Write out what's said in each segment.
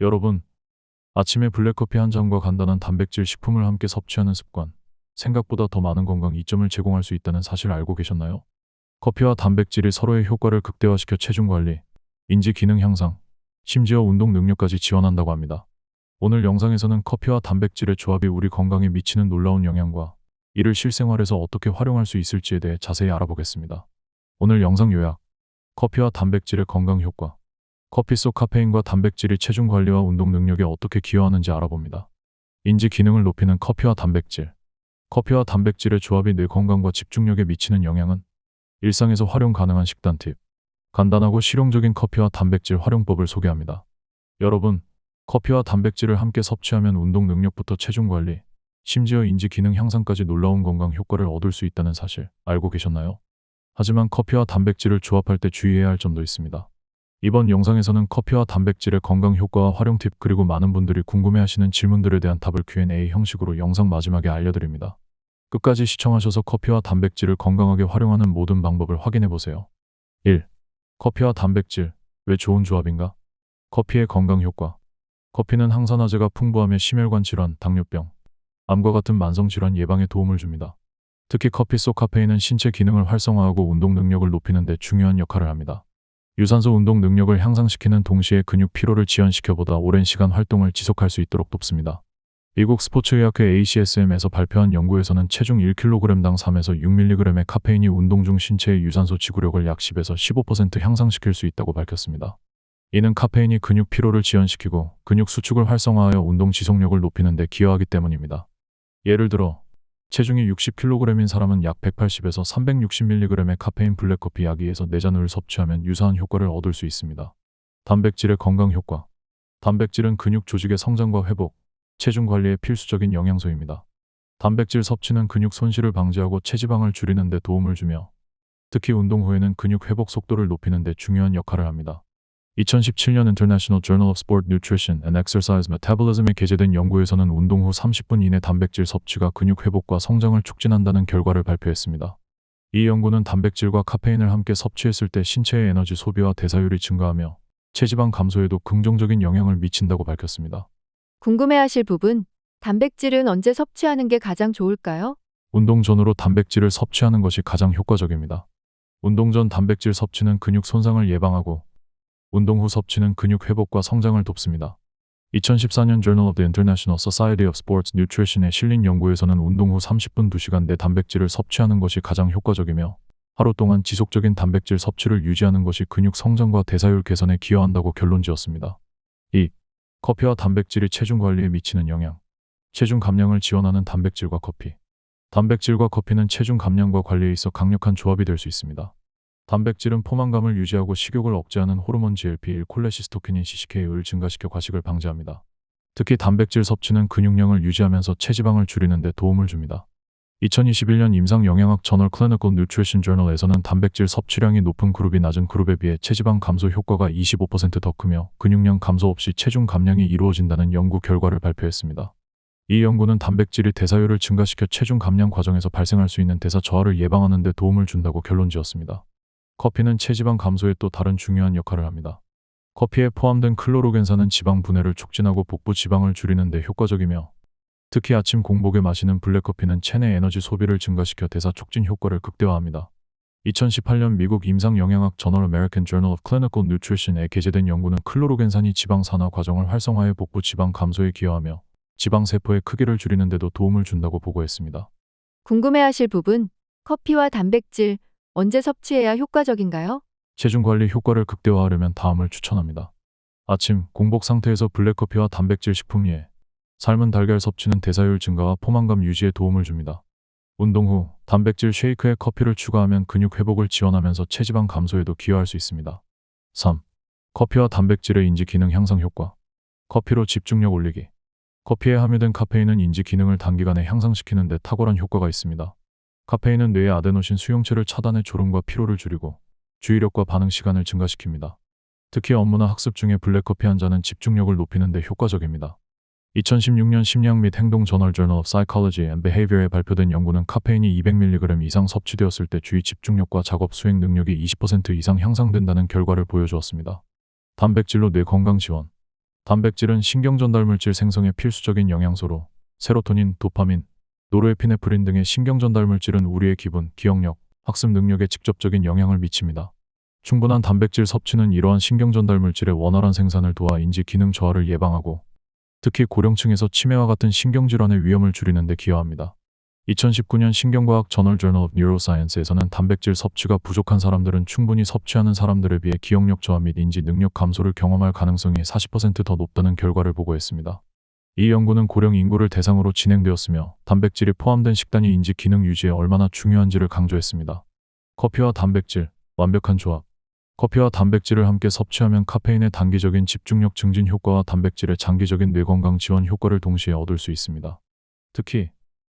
여러분, 아침에 블랙커피 한 잔과 간단한 단백질 식품을 함께 섭취하는 습관, 생각보다 더 많은 건강 이점을 제공할 수 있다는 사실 알고 계셨나요? 커피와 단백질이 서로의 효과를 극대화시켜 체중 관리, 인지 기능 향상, 심지어 운동 능력까지 지원한다고 합니다. 오늘 영상에서는 커피와 단백질의 조합이 우리 건강에 미치는 놀라운 영향과 이를 실생활에서 어떻게 활용할 수 있을지에 대해 자세히 알아보겠습니다. 오늘 영상 요약, 커피와 단백질의 건강 효과, 커피 속 카페인과 단백질이 체중 관리와 운동 능력에 어떻게 기여하는지 알아봅니다. 인지 기능을 높이는 커피와 단백질. 커피와 단백질의 조합이 뇌 건강과 집중력에 미치는 영향은 일상에서 활용 가능한 식단 팁. 간단하고 실용적인 커피와 단백질 활용법을 소개합니다. 여러분, 커피와 단백질을 함께 섭취하면 운동 능력부터 체중 관리, 심지어 인지 기능 향상까지 놀라운 건강 효과를 얻을 수 있다는 사실 알고 계셨나요? 하지만 커피와 단백질을 조합할 때 주의해야 할 점도 있습니다. 이번 영상에서는 커피와 단백질의 건강 효과와 활용 팁 그리고 많은 분들이 궁금해하시는 질문들에 대한 답을 Q&A 형식으로 영상 마지막에 알려드립니다. 끝까지 시청하셔서 커피와 단백질을 건강하게 활용하는 모든 방법을 확인해 보세요. 1. 커피와 단백질 왜 좋은 조합인가? 커피의 건강 효과 커피는 항산화제가 풍부하며 심혈관 질환, 당뇨병, 암과 같은 만성 질환 예방에 도움을 줍니다. 특히 커피 속 카페인은 신체 기능을 활성화하고 운동 능력을 높이는 데 중요한 역할을 합니다. 유산소 운동 능력을 향상시키는 동시에 근육 피로를 지연시켜보다 오랜 시간 활동을 지속할 수 있도록 돕습니다. 미국 스포츠의학회 ACSM에서 발표한 연구에서는 체중 1kg당 3에서 6mg의 카페인이 운동 중 신체의 유산소 지구력을 약 10에서 15% 향상시킬 수 있다고 밝혔습니다. 이는 카페인이 근육 피로를 지연시키고 근육 수축을 활성화하여 운동 지속력을 높이는 데 기여하기 때문입니다. 예를 들어 체중이 60kg인 사람은 약 180에서 360mg의 카페인 블랙커피 약 2에서 4잔을 섭취하면 유사한 효과를 얻을 수 있습니다. 단백질의 건강 효과 단백질은 근육 조직의 성장과 회복, 체중 관리에 필수적인 영양소입니다. 단백질 섭취는 근육 손실을 방지하고 체지방을 줄이는 데 도움을 주며 특히 운동 후에는 근육 회복 속도를 높이는 데 중요한 역할을 합니다. 2017년 International Journal of Sport Nutrition and Exercise Metabolism에 게재된 연구에서는 운동 후 30분 이내 단백질 섭취가 근육 회복과 성장을 촉진한다는 결과를 발표했습니다. 이 연구는 단백질과 카페인을 함께 섭취했을 때 신체의 에너지 소비와 대사율이 증가하며 체지방 감소에도 긍정적인 영향을 미친다고 밝혔습니다. 궁금해하실 부분, 단백질은 언제 섭취하는 게 가장 좋을까요? 운동 전후로 단백질을 섭취하는 것이 가장 효과적입니다. 운동 전 단백질 섭취는 근육 손상을 예방하고 운동 후 섭취는 근육 회복과 성장을 돕습니다. 2014년 Journal of the International Society of Sports Nutrition에 실린 연구에서는 운동 후 30분 2시간 내 단백질을 섭취하는 것이 가장 효과적이며 하루 동안 지속적인 단백질 섭취를 유지하는 것이 근육 성장과 대사율 개선에 기여한다고 결론 지었습니다. 2. 커피와 단백질이 체중 관리에 미치는 영향. 체중 감량을 지원하는 단백질과 커피. 단백질과 커피는 체중 감량과 관리에 있어 강력한 조합이 될 수 있습니다. 단백질은 포만감을 유지하고 식욕을 억제하는 호르몬 GLP-1 콜레시스토키닌 CCK를 증가시켜 과식을 방지합니다. 특히 단백질 섭취는 근육량을 유지하면서 체지방을 줄이는 데 도움을 줍니다. 2021년 임상 영양학 저널 Clinical Nutrition Journal에서는 단백질 섭취량이 높은 그룹이 낮은 그룹에 비해 체지방 감소 효과가 25%더 크며 근육량 감소 없이 체중 감량이 이루어진다는 연구 결과를 발표했습니다. 이 연구는 단백질이 대사율을 증가시켜 체중 감량 과정에서 발생할 수 있는 대사 저하를 예방하는 데 도움을 준다고 결론 지었습니다. 커피는 체지방 감소에 또 다른 중요한 역할을 합니다. 커피에 포함된 클로로겐산은 지방 분해를 촉진하고 복부 지방을 줄이는 데 효과적이며 특히 아침 공복에 마시는 블랙커피는 체내 에너지 소비를 증가시켜 대사 촉진 효과를 극대화합니다. 2018년 미국 임상영양학 저널 American Journal of Clinical Nutrition에 게재된 연구는 클로로겐산이 지방 산화 과정을 활성화해 복부 지방 감소에 기여하며 지방 세포의 크기를 줄이는 데도 도움을 준다고 보고했습니다. 궁금해하실 부분, 커피와 단백질 언제 섭취해야 효과적인가요? 체중 관리 효과를 극대화하려면 다음을 추천합니다. 아침 공복 상태에서 블랙커피와 단백질 식품 위에 삶은 달걀 섭취는 대사율 증가와 포만감 유지에 도움을 줍니다. 운동 후 단백질 쉐이크에 커피를 추가하면 근육 회복을 지원하면서 체지방 감소에도 기여할 수 있습니다. 3. 커피와 단백질의 인지 기능 향상 효과. 커피로 집중력 올리기. 커피에 함유된 카페인은 인지 기능을 단기간에 향상시키는 데 탁월한 효과가 있습니다. 카페인은 뇌의 아데노신 수용체를 차단해 졸음과 피로를 줄이고 주의력과 반응 시간을 증가시킵니다. 특히 업무나 학습 중에 블랙커피 한 잔은 집중력을 높이는 데 효과적입니다. 2016년 심리학 및 행동 저널 of Psychology and Behavior에 발표된 연구는 카페인이 200mg 이상 섭취되었을 때 주의 집중력과 작업 수행 능력이 20% 이상 향상된다는 결과를 보여주었습니다. 단백질로 뇌 건강 지원. 단백질은 신경 전달 물질 생성에 필수적인 영양소로 세로토닌, 도파민, 노르에피네프린 등의 신경 전달 물질은 우리의 기분, 기억력, 학습 능력에 직접적인 영향을 미칩니다. 충분한 단백질 섭취는 이러한 신경 전달 물질의 원활한 생산을 도와 인지 기능 저하를 예방하고 특히 고령층에서 치매와 같은 신경질환의 위험을 줄이는 데 기여합니다. 2019년 신경과학 저널 저널 오브 뉴로사이언스에서는 단백질 섭취가 부족한 사람들은 충분히 섭취하는 사람들에 비해 기억력 저하 및 인지 능력 감소를 경험할 가능성이 40%더 높다는 결과를 보고했습니다. 이 연구는 고령 인구를 대상으로 진행되었으며 단백질이 포함된 식단이 인지 기능 유지에 얼마나 중요한지를 강조했습니다. 커피와 단백질, 완벽한 조합. 커피와 단백질을 함께 섭취하면 카페인의 단기적인 집중력 증진 효과와 단백질의 장기적인 뇌건강 지원 효과를 동시에 얻을 수 있습니다. 특히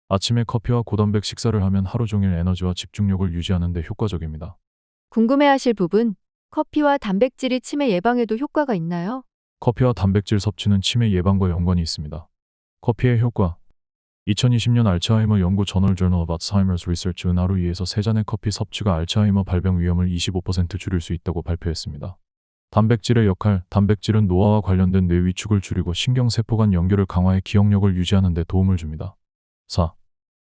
아침에 커피와 고단백 식사를 하면 하루 종일 에너지와 집중력을 유지하는 데 효과적입니다. 궁금해하실 부분, 커피와 단백질이 치매 예방에도 효과가 있나요? 커피와 단백질 섭취는 치매 예방과 연관이 있습니다. 커피의 효과 2020년 알츠하이머 연구 저널 저널 of Alzheimer's Research 은하루 2에서 3잔의 커피 섭취가 알츠하이머 발병 위험을 25% 줄일 수 있다고 발표했습니다. 단백질의 역할 단백질은 노화와 관련된 뇌 위축을 줄이고 신경세포 간 연결을 강화해 기억력을 유지하는 데 도움을 줍니다. 4.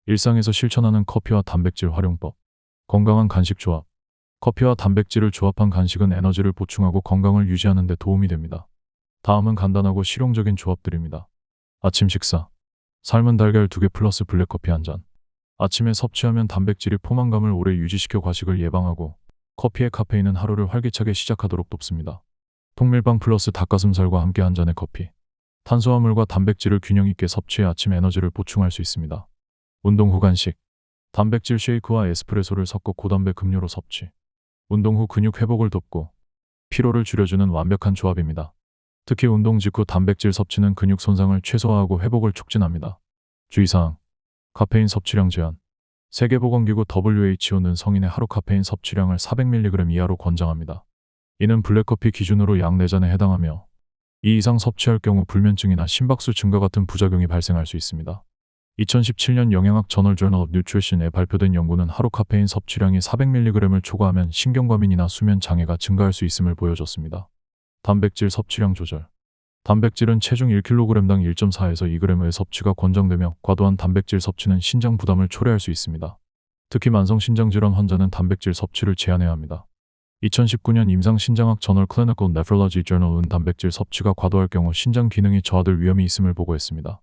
일상에서 실천하는 커피와 단백질 활용법 건강한 간식 조합 커피와 단백질을 조합한 간식은 에너지를 보충하고 건강을 유지하는 데 도움이 됩니다. 다음은 간단하고 실용적인 조합들입니다. 아침 식사. 삶은 달걀 2개 플러스 블랙커피 1잔. 아침에 섭취하면 단백질이 포만감을 오래 유지시켜 과식을 예방하고 커피의 카페인은 하루를 활기차게 시작하도록 돕습니다. 통밀빵 플러스 닭가슴살과 함께 한 잔의 커피. 탄수화물과 단백질을 균형 있게 섭취해 아침 에너지를 보충할 수 있습니다. 운동 후 간식. 단백질 쉐이크와 에스프레소를 섞어 고단백 음료로 섭취. 운동 후 근육 회복을 돕고 피로를 줄여주는 완벽한 조합입니다. 특히 운동 직후 단백질 섭취는 근육 손상을 최소화하고 회복을 촉진합니다. 주의사항. 카페인 섭취량 제한. 세계보건기구 WHO는 성인의 하루 카페인 섭취량을 400mg 이하로 권장합니다. 이는 블랙커피 기준으로 약 4잔에 해당하며 이 이상 섭취할 경우 불면증이나 심박수 증가 같은 부작용이 발생할 수 있습니다. 2017년 영양학 저널 저널 오브 뉴트리션에 발표된 연구는 하루 카페인 섭취량이 400mg을 초과하면 신경과민이나 수면 장애가 증가할 수 있음을 보여줬습니다. 단백질 섭취량 조절. 단백질은 체중 1kg당 1.4에서 2g의 섭취가 권장되며 과도한 단백질 섭취는 신장 부담을 초래할 수 있습니다. 특히 만성 신장질환 환자는 단백질 섭취를 제한해야 합니다. 2019년 임상 신장학 저널 Clinical Nephrology Journal은 단백질 섭취가 과도할 경우 신장 기능이 저하될 위험이 있음을 보고했습니다.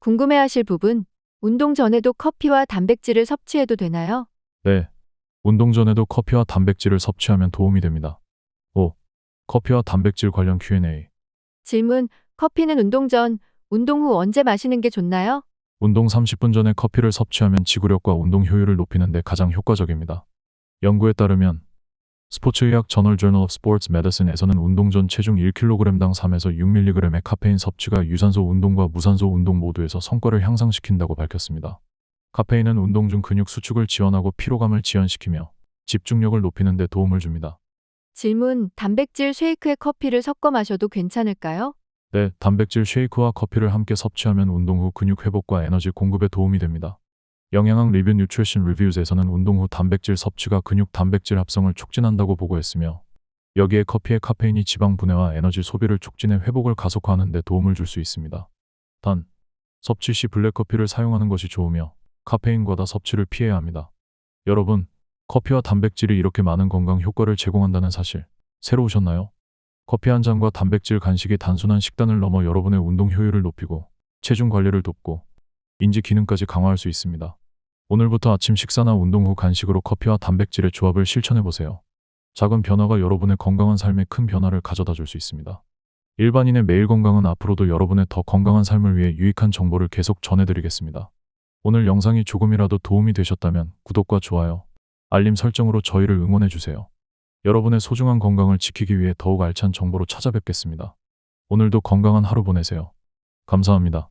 궁금해하실 부분, 운동 전에도 커피와 단백질을 섭취해도 되나요? 네. 운동 전에도 커피와 단백질을 섭취하면 도움이 됩니다. 5. 커피와 단백질 관련 Q&A. 질문, 커피는 운동 전, 운동 후 언제 마시는 게 좋나요? 운동 30분 전에 커피를 섭취하면 지구력과 운동 효율을 높이는 데 가장 효과적입니다. 연구에 따르면 스포츠의학 저널 저널 오브 스포츠 메디슨에서는 운동 전 체중 1kg당 3에서 6mg의 카페인 섭취가 유산소 운동과 무산소 운동 모두에서 성과를 향상시킨다고 밝혔습니다. 카페인은 운동 중 근육 수축을 지원하고 피로감을 지연시키며 집중력을 높이는 데 도움을 줍니다. 질문, 단백질 쉐이크에 커피를 섞어 마셔도 괜찮을까요? 네, 단백질 쉐이크와 커피를 함께 섭취하면 운동 후 근육 회복과 에너지 공급에 도움이 됩니다. 영양학 리뷰 뉴트리션 리뷰즈에서는 운동 후 단백질 섭취가 근육 단백질 합성을 촉진한다고 보고했으며 여기에 커피의 카페인이 지방 분해와 에너지 소비를 촉진해 회복을 가속화하는 데 도움을 줄 수 있습니다. 단, 섭취 시 블랙커피를 사용하는 것이 좋으며 카페인 과 다 섭취를 피해야 합니다. 여러분, 커피와 단백질이 이렇게 많은 건강 효과를 제공한다는 사실 새로우셨나요? 커피 한 잔과 단백질 간식이 단순한 식단을 넘어 여러분의 운동 효율을 높이고 체중 관리를 돕고 인지 기능까지 강화할 수 있습니다. 오늘부터 아침 식사나 운동 후 간식으로 커피와 단백질의 조합을 실천해 보세요. 작은 변화가 여러분의 건강한 삶에 큰 변화를 가져다 줄 수 있습니다. 일반인의 매일 건강은 앞으로도 여러분의 더 건강한 삶을 위해 유익한 정보를 계속 전해드리겠습니다. 오늘 영상이 조금이라도 도움이 되셨다면 구독과 좋아요, 알림 설정으로 저희를 응원해 주세요. 여러분의 소중한 건강을 지키기 위해 더욱 알찬 정보로 찾아뵙겠습니다. 오늘도 건강한 하루 보내세요. 감사합니다.